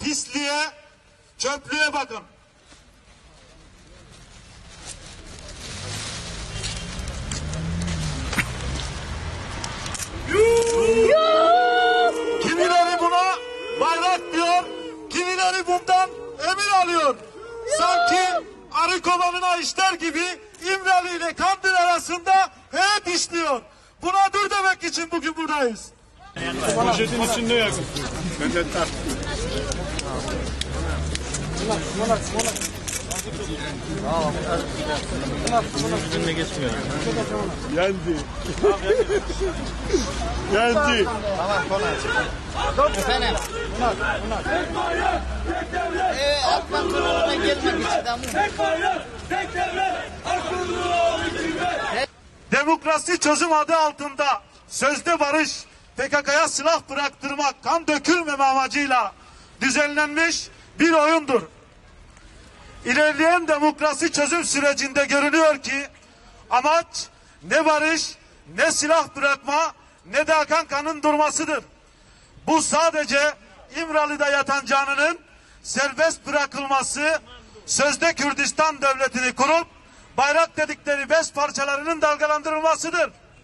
Pisliğe, çöplüğe bakın. Kimileri buna bayrak diyor, kimileri bundan emir alıyor. Sanki arı kovanına işler gibi İmralı ile Kandil arasında heyet işliyor. Buna dur demek için bugün buradayız. Poşetin içinde yakın. Geldi. Efendim. Ee, Akman kuruluna gelmek istedim. Demokrasi çözüm adı altında sözde barış, PKK'ya silah bıraktırmak, kan dökülmeme amacıyla düzenlenmiş bir oyundur. İlerleyen demokrasi çözüm sürecinde görülüyor ki amaç ne barış, ne silah bırakma, ne de akan kanın durmasıdır. Bu sadece İmralı'da yatan canının serbest bırakılması, sözde Kürdistan devletini kurup bayrak dedikleri beş parçalarının dalgalandırılmasıdır.